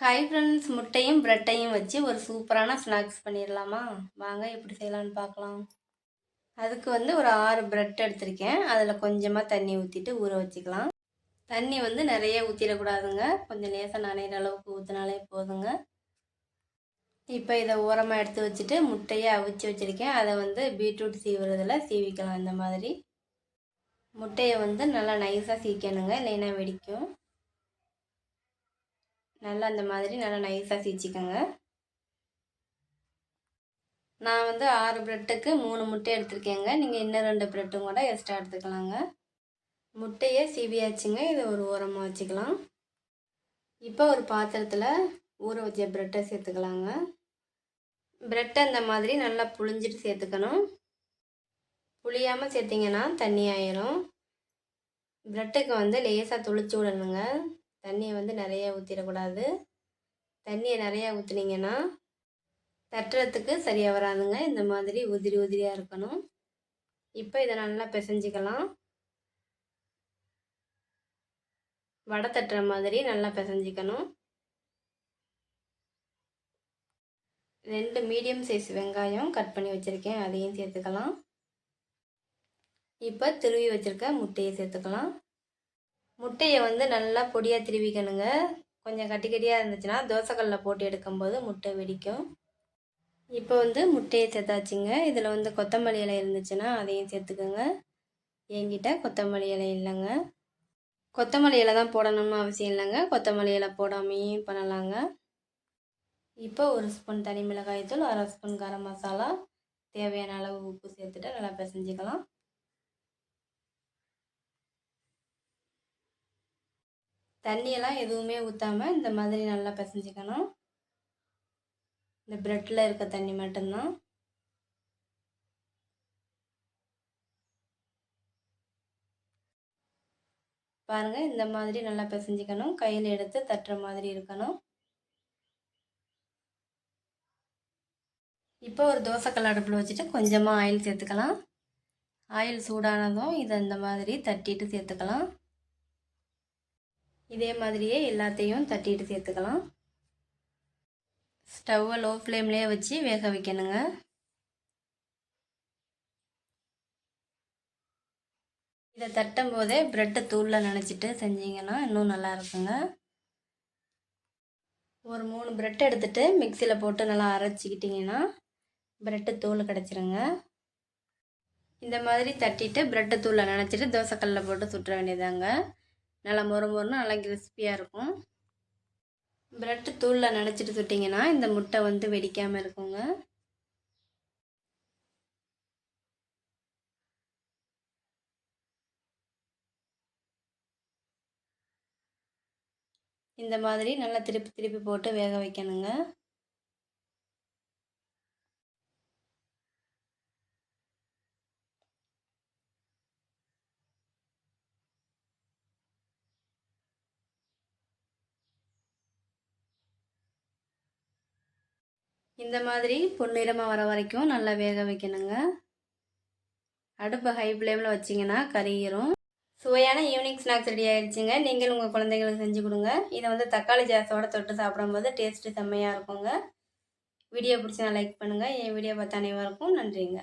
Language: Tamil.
ஹாய் ஃப்ரெண்ட்ஸ் முட்டையும் ப்ரெட்டையும் வச்சு ஒரு சூப்பரான ஸ்நாக்ஸ் பண்ணிடலாமா வாங்க எப்படி செய்யலாம்னு பார்க்கலாம் அதுக்கு வந்து ஒரு ஆறு ப்ரெட் எடுத்திருக்கேன். அதில் கொஞ்சமாக தண்ணி ஊற்றிட்டு ஊற வச்சுக்கலாம். தண்ணி வந்து நிறைய ஊற்றிடக்கூடாதுங்க கொஞ்சம் லேசாக நனைகிற அளவுக்கு ஊற்றினாலே போதுங்க. இப்போ இதை ஓரமாக எடுத்து வச்சுட்டு முட்டையை அவிச்சு வச்சுருக்கேன். அதை வந்து பீட்ரூட் சீவுறதில் சீவிக்கலாம் இந்த மாதிரி. முட்டையை வந்து நல்லா நைஸாக சீக்கணுங்க. இல்லைன்னா வெடிக்கும். நல்லா அந்த மாதிரி நல்லா நைஸாக சீச்சிக்கோங்க. நான் வந்து ஆறு ப்ரெட்டுக்கு மூணு முட்டை எடுத்திருக்கேங்க. நீங்கள் இன்னும் ரெண்டு ப்ரெட்டும் கூட எக்ஸ்ட்ரா எடுத்துக்கலாங்க. முட்டையை சீவியாச்சுங்க. இதை ஒரு ஓரமாக வச்சுக்கலாம். இப்போ ஒரு பாத்திரத்தில் ஊற வச்ச ப்ரெட்டை சேர்த்துக்கலாங்க. ப்ரெட்டை இந்த மாதிரி நல்லா புழிஞ்சிட்டு சேர்த்துக்கணும். புளியாமல் சேர்த்திங்கன்னா தண்ணி ஆயிரும். ப்ரெட்டுக்கு வந்து லேசாக துளிச்சு விடணுங்க. தண்ணியை வந்து நிறைய ஊற்றிடக்கூடாது தண்ணியை நிறையா ஊற்றுனீங்கன்னா தட்டுறதுக்கு சரியாக வராதுங்க. இந்த மாதிரி உதிரி உதிரியாக இருக்கணும். இப்போ இதை நல்லா பிசைஞ்சிக்கலாம். வடை தட்டுற மாதிரி நல்லா பிசைஞ்சிக்கணும். ரெண்டு மீடியம் சைஸ் வெங்காயம் கட் பண்ணி வச்சுருக்கேன். அதையும் சேர்த்துக்கலாம். இப்போ திருவி வச்சுருக்க முட்டையை சேர்த்துக்கலாம். முட்டையை வந்து நல்லா பொடியாக திருவிக்கணுங்க. கொஞ்சம் கட்டி கட்டியாக இருந்துச்சுன்னா தோசைக்கல்லில் போட்டு எடுக்கும்போது முட்டை வெடிக்கும். இப்போ வந்து முட்டையை சேர்த்தாச்சுங்க. இதில் வந்து கொத்தமல்லி இலை இருந்துச்சுன்னா அதையும் சேர்த்துக்கோங்க. என்கிட்ட கொத்தமல்லி இலை இல்லைங்க. கொத்தமல்லி இலை தான் போடணும்னு அவசியம் இல்லைங்க. கொத்தமல்லி இலை போடாமையும் பண்ணலாங்க. இப்போ ஒரு ஸ்பூன் தனி மிளகாய் தூள் அரை ஸ்பூன் கரம் மசாலா தேவையான அளவு உப்பு சேர்த்துட்டு நல்லா பிசைஞ்சிக்கலாம். தண்ணியெல்லாம் எதுவுமே ஊற்றாமல் இந்த மாதிரி நல்லா பிசைஞ்சிக்கணும். இந்த ப்ரெட்டில் இருக்க தண்ணி மட்டும்தான். பாருங்கள் இந்த மாதிரி நல்லா பிசைஞ்சிக்கணும். கையில் எடுத்து தட்டுற மாதிரி இருக்கணும். இப்போ ஒரு தோசைக்கல் அடுப்பில் வச்சுட்டு கொஞ்சமாக ஆயில் சேர்த்துக்கலாம். ஆயில் சூடானதும் இதை இந்த மாதிரி தட்டிட்டு சேர்த்துக்கலாம். இதே மாதிரியே எல்லாத்தையும் தட்டிட்டு சேர்த்துக்கலாம். ஸ்டவ்வை லோ ஃப்ளேம்லேயே வச்சு வேக வைக்கணுங்க. இதை தட்டும் போதே ப்ரெட்டை தூளில் நினச்சிட்டு செஞ்சிங்கன்னா இன்னும் நல்லா இருக்குங்க. ஒரு மூணு ப்ரெட் எடுத்துகிட்டு மிக்சியில் போட்டு நல்லா அரைச்சிக்கிட்டிங்கன்னா ப்ரெட்டு தூள் கிடச்சிருங்க. இந்த மாதிரி தட்டிட்டு ப்ரெட்டை தூளில் நினச்சிட்டு தோசைக்கல்லில் போட்டு சுட்டுற வேண்டியதாங்க நல்லா மொறு மொறுன்னு நல்லா கிறிஸ்பியாக இருக்கும். ப்ரெட்டு தூளில் நினச்சிட்டு சுட்டிங்கன்னா இந்த முட்டை வந்து வெடிக்காமல் இருக்குங்க. இந்த மாதிரி நல்லா திருப்பி திருப்பி போட்டு வேக வைக்கணுங்க. இந்த மாதிரி பொன்னிறமாக வர வரைக்கும் நல்லா வேக வைக்கணுங்க. அடுப்பு ஹை ஃப்ளேமில் வச்சிங்கன்னா கறியிரும் சுவையான ஈவினிங் ஸ்நாக்ஸ் ரெடி ஆகிடுச்சிங்க நீங்கள் உங்கள் குழந்தைங்களுக்கு செஞ்சு கொடுங்க. இதை வந்து தக்காளி ஜாஸோட தொட்டு சாப்பிடும்போது டேஸ்ட்டு செம்மையாக இருக்குங்க. வீடியோ பிடிச்சி நான் லைக் பண்ணுங்கள் என் வீடியோ பார்த்த அனைவருக்கும் நன்றிங்க.